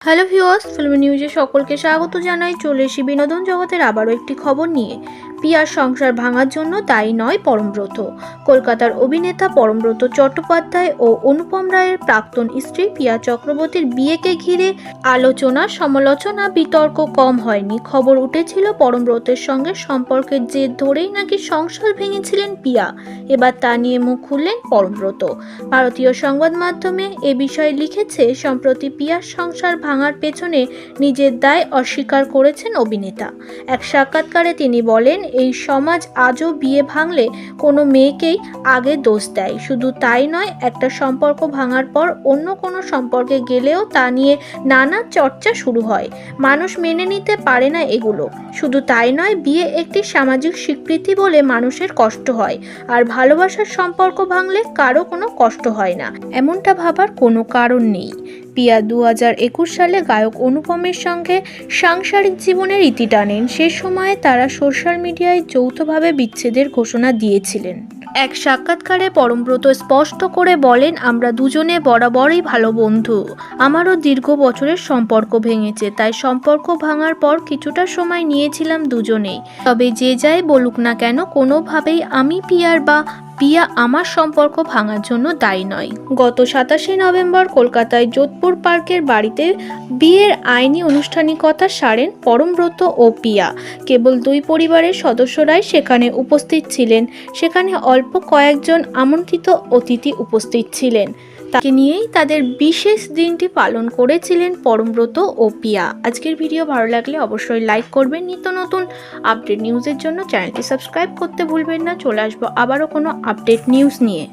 Hello viewers, film নিউজে সকলকে স্বাগত জানাই। চলে এসি বিনোদন জগতের আবারও একটি খবর নিয়ে। পিয়ার সংসার ভাঙার জন্য দায়ী নয় পরমব্রত কলকাতার অভিনেতা পরমব্রত চট্টোপাধ্যায় ও অনুপম রায়ের প্রাক্তন স্ত্রী পিয়া চক্রবর্তীর বিয়েকে ঘিরে আলোচনা, সমালোচনা, বিতর্ক কম হয়নি। খবর উঠেছিল পরমব্রতের সঙ্গে সম্পর্কের জের ধরেই নাকি সংসার ভেঙেছিলেন পিয়া। এবার তা নিয়ে মুখ খুললেন পরমব্রত ভারতীয় সংবাদ মাধ্যমে এ বিষয়ে লিখেছে, সম্প্রতি পিয়ার সংসার ভাঙার পেছনে নিজের দায় অস্বীকার করেছেন অভিনেতা। এক সাক্ষাৎকারে তিনি বলেন এই সমাজ আজও বিয়ে ভাঙলে কোনো মেয়েকেই আগে দোষ দেয়। শুধু তাই নয়, একটা সম্পর্ক ভাঙার পর অন্য কোনো সম্পর্কে গেলেও তা নিয়ে নানা চর্চা শুরু হয়। মানুষ মেনে নিতে পারে না এগুলো। শুধু তাই নয়, বিয়ে একটি সামাজিক স্বীকৃতি বলে মানুষের কষ্ট হয়। আর ভালোবাসার সম্পর্ক ভাঙলে কারও কোনো কষ্ট হয় না। এমনটা ভাবার কোনো কারণ নেই। পিয়া দু হাজার একুশ সালে গায়ক অনুপমের সঙ্গে সাংসারিক জীবনের ইতি টানেন। সে সময়ে তারা সোশ্যাল মিডিয়ায় যৌথভাবে বিচ্ছেদের ঘোষণা দিয়েছিলেন। এক সাক্ষাৎকারে পরমব্রত স্পষ্ট করে বলেন, আমরা দুজনে বরাবরই ভালো বন্ধু। আমারও দীর্ঘ বছরের সম্পর্ক ভেঙেছে, তাই সম্পর্ক ভাঙার পর কিছুটা সময় নিয়েছিলাম দুজনেই। তবে যে যাই বলুক না কেন, কোনোভাবেই আমি পিয়ার বা পিয়া আমার সম্পর্ক ভাঙার জন্য দায়ী নয়। গত সাতাশে নভেম্বর কলকাতায় যোধপুর পার্কের বাড়িতে বিয়ের আইনি আনুষ্ঠানিকতা সারেন পরমব্রত ও পিয়া। কেবল দুই পরিবারের সদস্যরাই সেখানে উপস্থিত ছিলেন। সেখানে অল্প কয়েকজন আমন্ত্রিত অতিথি উপস্থিত ছিলেন। তাকে নিয়েই তাদের বিশেষ দিনটি পালন করেছিলেন পরমব্রত ও পিয়া। আজকের ভিডিও ভালো লাগলে অবশ্যই লাইক করবেন। নিত্য নতুন আপডেট নিউজের জন্য চ্যানেলটি সাবস্ক্রাইব করতে ভুলবেন না। চলে আসব আবারও কোনো আপডেট নিউজ নিয়ে।